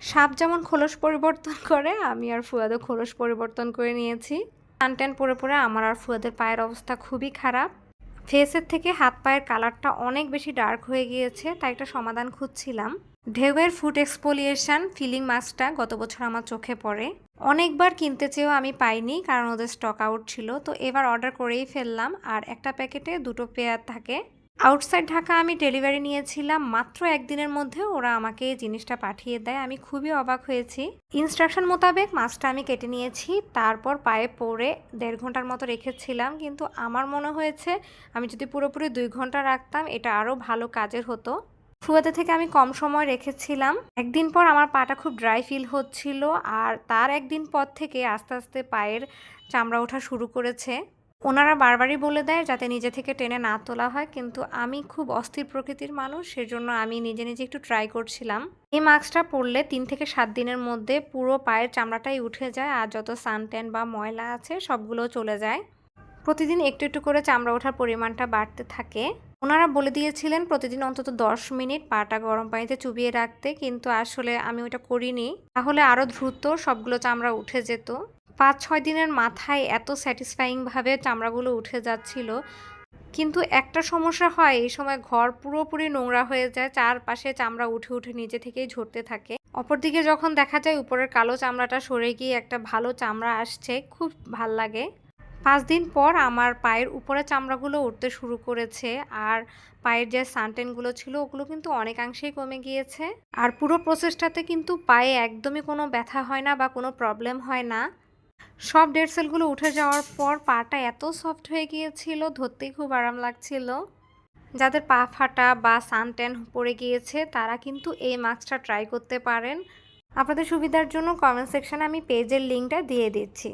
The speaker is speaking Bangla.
সাপ যেমন খোলস পরিবর্তন করে, আমি আর ফুয়াদও খোলস পরিবর্তন করে নিয়েছি। টান পরে পরে আমার আর ফুয়াদের পায়ের অবস্থা খুবই খারাপ। ফেসের থেকে হাত পায়ের কালারটা অনেক বেশি ডার্ক হয়ে গিয়েছে, তাই একটা সমাধান খুঁজছিলাম। ঢেউয়ের ফুট এক্সপোলিয়েশন ফিলিং মাস্কটা গত বছর আমার চোখে পড়ে। অনেকবার কিনতে চেয়েও আমি পাইনি, কারণ ওদের স্টক আউট ছিল। তো এবার অর্ডার করেই ফেললাম, আর একটা প্যাকেটে দুটো পেয়ার থাকে। আউটসাইড ঢাকা আমি ডেলিভারি নিয়েছিলাম, মাত্র একদিনের মধ্যে ওরা আমাকে জিনিসটা পাঠিয়ে দেয়। আমি খুবই অবাক হয়েছি। ইনস্ট্রাকশন মোতাবেক মাছটা আমি কেটে নিয়েছি, তারপর পায়ে পরে দেড় ঘণ্টার মতো রেখেছিলাম, কিন্তু আমার মনে হয়েছে আমি যদি পুরোপুরি দুই ঘণ্টা রাখতাম, এটা আরও ভালো কাজের হতো। ফুয়াতে থেকে আমি কম সময় রেখেছিলাম। একদিন পর আমার পাটা খুব ড্রাই ফিল হচ্ছিল, আর তার একদিন পর থেকে আস্তে আস্তে পায়ের চামড়া ওঠা শুরু করেছে। ওনারা বারবারই বলে দেয় যাতে নিজে থেকে টেনে না তোলা হয়, কিন্তু আমি খুব অস্থির প্রকৃতির মানুষ, সেজন্য আমি নিজে নিজে একটু ট্রাই করছিলাম। এই মাস্কটা পরলে তিন থেকে সাত দিনের মধ্যে পুরো পায়ের চামড়াটাই উঠে যায় আর যত সানট্যান বা ময়লা আছে সবগুলো চলে যায়। প্রতিদিন একটু একটু করে চামড়া ওঠার পরিমাণটা বাড়তে থাকে। ওনারা বলে দিয়েছিলেন প্রতিদিন অন্তত দশ মিনিট পাটা গরম পানিতে চুবিয়ে রাখতে, কিন্তু আসলে আমি ওটা করিনি। তাহলে আরও দ্রুত সবগুলো চামড়া উঠে যেত। পাঁচ ছয় দিনের মাথায় এত স্যাটিসফাইংভাবে চামড়াগুলো উঠে যাচ্ছিল। কিন্তু একটা সমস্যা হয়, এই সময় ঘর পুরোপুরি নোংরা হয়ে যায়, চারপাশে চামড়া উঠে উঠে নিজে থেকেই ঝরতে থাকে। অপরদিকে যখন দেখা যায় উপরের কালো চামড়াটা সরে গিয়ে একটা ভালো চামড়া আসছে, খুব ভালো লাগে। পাঁচ দিন পর আমার পায়ের উপরে চামড়াগুলো উঠতে শুরু করেছে আর পায়ের যে সানটেনগুলো ছিল ওগুলো কিন্তু অনেকাংশেই কমে গিয়েছে। আর পুরো প্রসেসটাতে কিন্তু পায়ে একদমই কোনো ব্যথা হয় না বা কোনো প্রবলেম হয় না। সব ডেড সেলগুলো উঠে যাওয়ার পর পাটা এত সফট হয়ে গিয়েছিল, ধরতেই খুব আরাম লাগছিল। যাদের পা ফাটা বা সানট্যান পড়ে গিয়েছে, তারা কিন্তু এই মাস্কটা ট্রাই করতে পারেন। আপনাদের সুবিধার জন্য কমেন্ট সেকশানে আমি পেজের লিঙ্কটা দিয়ে দিচ্ছি।